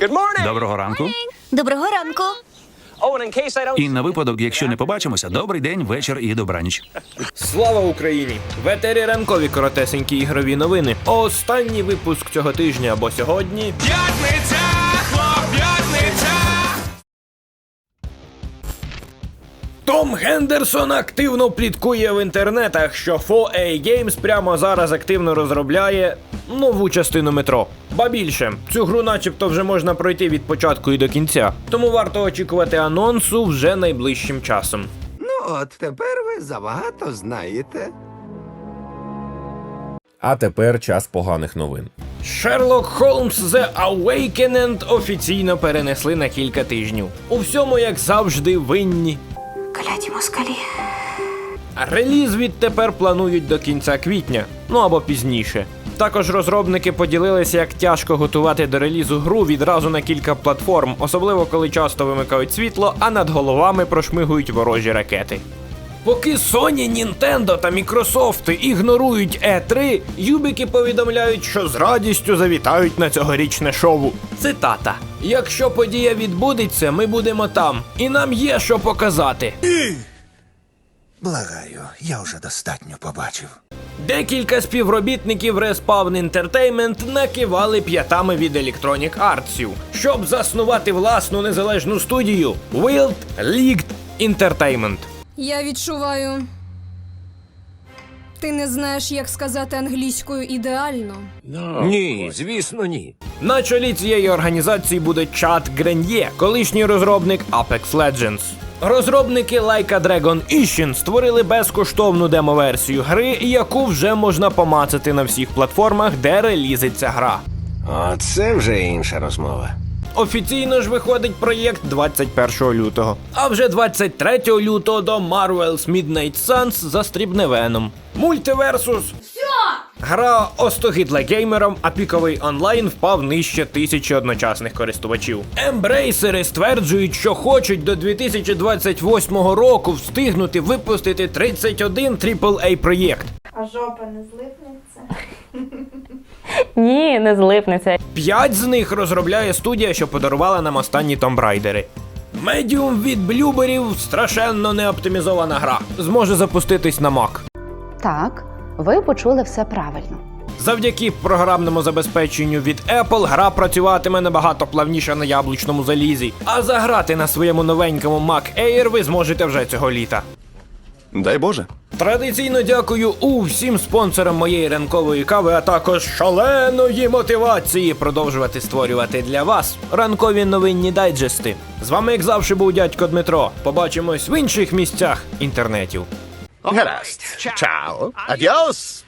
Good morning. Доброго ранку. Доброго ранку. Oh, and in case I don't. І на випадок, якщо не побачимося, добрий день, вечір і добраніч. Слава Україні! В етері ранкові коротесенькі ігрові новини. Останній випуск цього тижня, або сьогодні. П'ятниця, Том Гендерсон активно пліткує в інтернетах, що 4A Games прямо зараз активно розробляє нову частину метро. Ба більше, цю гру начебто вже можна пройти від початку і до кінця, тому варто очікувати анонсу вже найближчим часом. Ну, от тепер ви забагато знаєте. А тепер час поганих новин. Sherlock Holmes The Awakened офіційно перенесли на кілька тижнів. У всьому, як завжди, винні. Кляті москалі. Реліз відтепер планують до кінця квітня, ну або пізніше. Також розробники поділилися, як тяжко готувати до релізу гру відразу на кілька платформ, особливо коли часто вимикають світло, а над головами прошмигують ворожі ракети. Поки Sony, Nintendo та Microsoft ігнорують E3, юбіки повідомляють, що з радістю завітають на цьогорічне шоу. Цитата: Якщо подія відбудеться, ми будемо там, і нам є що показати. Благаю, я вже достатньо побачив. Декілька співробітників Respawn Entertainment накивали п'ятами від Electronic Arts, щоб заснувати власну незалежну студію Wild League Entertainment. Я відчуваю. Ти не знаєш, як сказати англійською ідеально. Ні, звісно, ні. На чолі цієї організації буде Чад Грен'є, колишній розробник Apex Legends. Розробники Like a Dragon Ishin створили безкоштовну демо-версію гри, яку вже можна помацати на всіх платформах, де релізиться гра. Оце вже інша розмова. Офіційно ж виходить проєкт 21 лютого. А вже 23 лютого до Marvel's Midnight Suns застрібне Веном. Мультиверсус. Гра остогидла геймерам, а піковий онлайн впав нижче тисячі одночасних користувачів. Ембрейсери стверджують, що хочуть до 2028 року встигнути випустити 31 AAA проєкт. А жопа не злипнеться? Ні, не злипнеться. П'ять з них розробляє студія, що подарувала нам останні томбрайдери. Медіум від блюберів страшенно неоптимізована гра. Зможе запуститись на Mac. Так, ви почули все правильно. Завдяки програмному забезпеченню від Apple гра працюватиме набагато плавніше на яблучному залізі. А заграти на своєму новенькому Mac Air ви зможете вже цього літа. Дай Боже. Традиційно дякую усім спонсорам моєї ранкової кави, а також шаленої мотивації продовжувати створювати для вас ранкові новинні дайджести. З вами, як завжди, був дядько Дмитро. Побачимось в інших місцях інтернетів. Гаразд. Чао. Адіос.